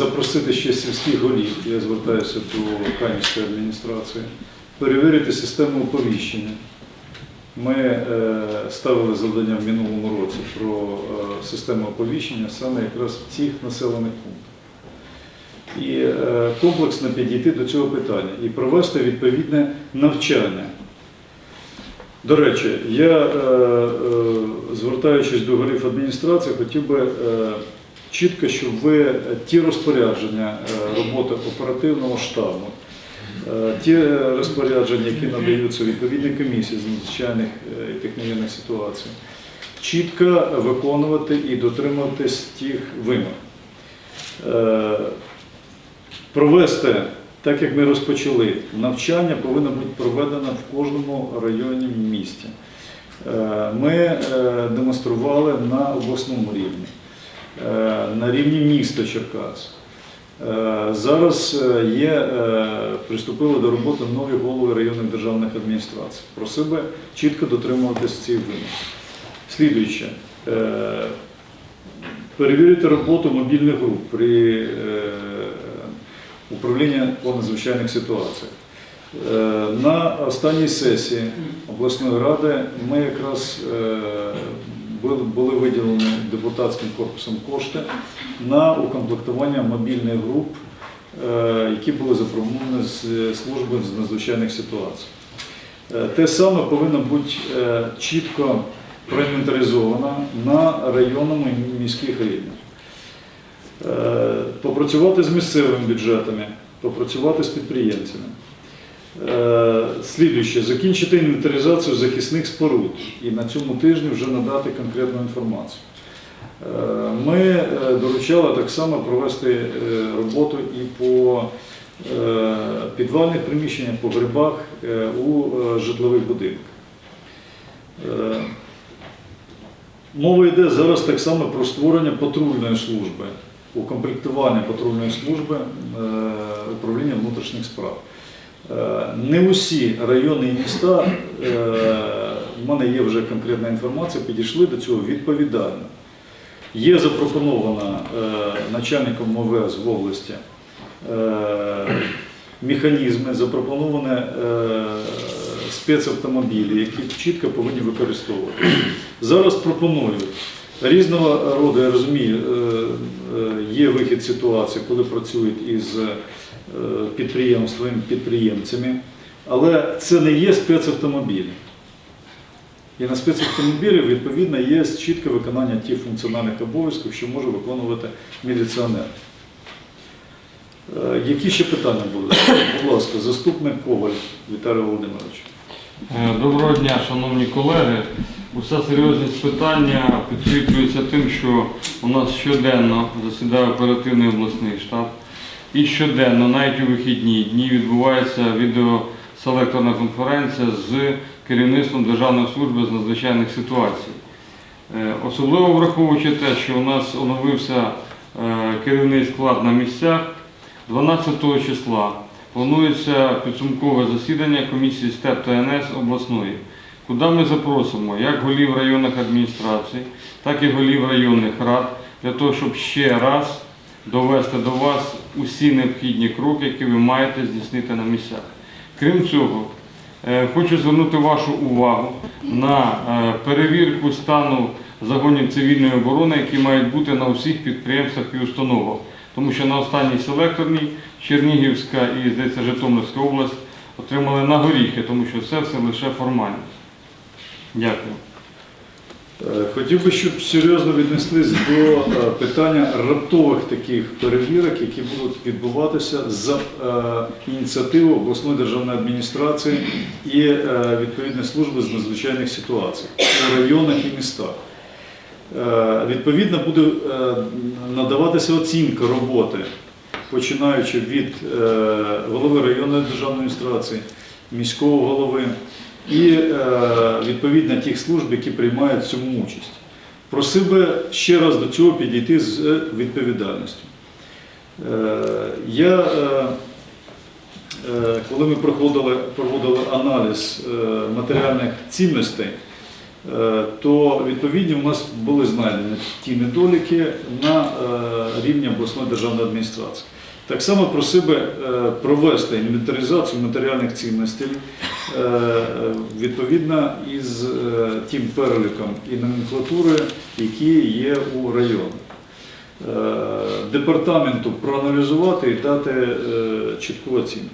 запросити ще сільських голів, я звертаюся до Канівської адміністрації, перевірити систему оповіщення. Ми е, ставили завдання в минулому році про е, систему оповіщення саме якраз в цих населених пунктах. І е, комплексно підійти до цього питання і провести відповідне навчання. До речі, я, звертаючись до голів адміністрації, хотів би чітко, щоб ви е, ті розпорядження е, роботи оперативного штабу, е, ті розпорядження, які надаються відповідній комісії з надзвичайних і техногенних ситуацій, чітко виконувати і дотримуватись тих вимог. Провести, так як ми розпочали, навчання повинно бути проведено в кожному районі місті. Ми демонстрували на обласному рівні, на рівні міста Черкас. Е, Зараз е, є, е, приступили до роботи нові голови районних державних адміністрацій. Просив би чітко дотримуватись цих вимог. Слідуюче. е, Перевірити роботу мобільних груп при е, управлінні по надзвичайних ситуаціях. Е, На останній сесії обласної ради ми якраз е, були- виділені депутатським корпусом кошти на укомплектування мобільних груп, е, які були запропоновані з служби з надзвичайних ситуацій. Е, Те саме повинно бути е, чітко проінвентаризовано на районному і міських рівнях. Попрацювати з місцевими бюджетами, попрацювати з підприємцями. Е, Слідуюче, закінчити інвентаризацію захисних споруд і на цьому тижні вже надати конкретну інформацію. Е, Ми е, доручали так само провести е, роботу і по підвальних приміщеннях, по грибах у житлових будинках. Мова йде зараз так само про створення патрульної служби, укомплектування патрульної служби управління внутрішніх справ. Е, Не усі райони і міста, е, в мене є вже конкретна інформація, підійшли до цього відповідально. Є запропонована е, начальником МВС в області механізми, запропоновані спецавтомобілі, які чітко повинні використовувати. Зараз пропонують різного роду, я розумію, є вихід ситуації, коли працюють із підприємствами, підприємцями, але це не є спецавтомобілі. І на спецавтомобілі, відповідно, є чітке виконання тих функціональних обов'язків, що може виконувати міліціонер. Е, Які ще питання будуть? Будь ласка, заступник Коваль Віталій Володимирович. Е, Доброго дня, шановні колеги. Уся серйозність питання підкріплюється тим, що у нас щоденно засідає оперативний обласний штаб. І щоденно, навіть у вихідні дні, відбувається відеоселекторна конференція з керівництвом Державної служби з надзвичайних ситуацій. Е, Особливо враховуючи те, що у нас оновився е, керівний склад на місцях, 12 числа планується підсумкове засідання комісії СТЕП та НС обласної, куди ми запросимо як голів районних адміністрацій, так і голів районних рад, для того, щоб ще раз довести до вас усі необхідні кроки, які ви маєте здійснити на місцях. Крім цього, е, хочу звернути вашу увагу на е, перевірку стану загонів цивільної оборони, які мають бути на усіх підприємствах і установах. Тому що на останній селекторній Чернігівська і, здається, Житомирська область отримали на горіхи, тому що це все лише формальність. Дякую. Е, Хотів би, щоб серйозно віднеслись до е, питання раптових таких перевірок, які будуть відбуватися за е, ініціативи обласної державної адміністрації і відповідної служби з надзвичайних ситуацій у районах і містах. Відповідно, буде надаватися оцінка роботи, починаючи від голови районної державної адміністрації, міського голови і е, відповідно тих служб, які приймають цьому участь. Просив би ще раз до цього підійти з відповідальністю. Е, Я, е, коли ми проходили, проводили аналіз матеріальних цінностей то відповідні у нас були знайдені ті недоліки на рівні обласної державної адміністрації. Так само просив би провести інвентаризацію матеріальних цінностей відповідно із е, тим переліком і номенклатури, які є у районах. Е, Департаменту проаналізувати і дати е, чітку оцінку.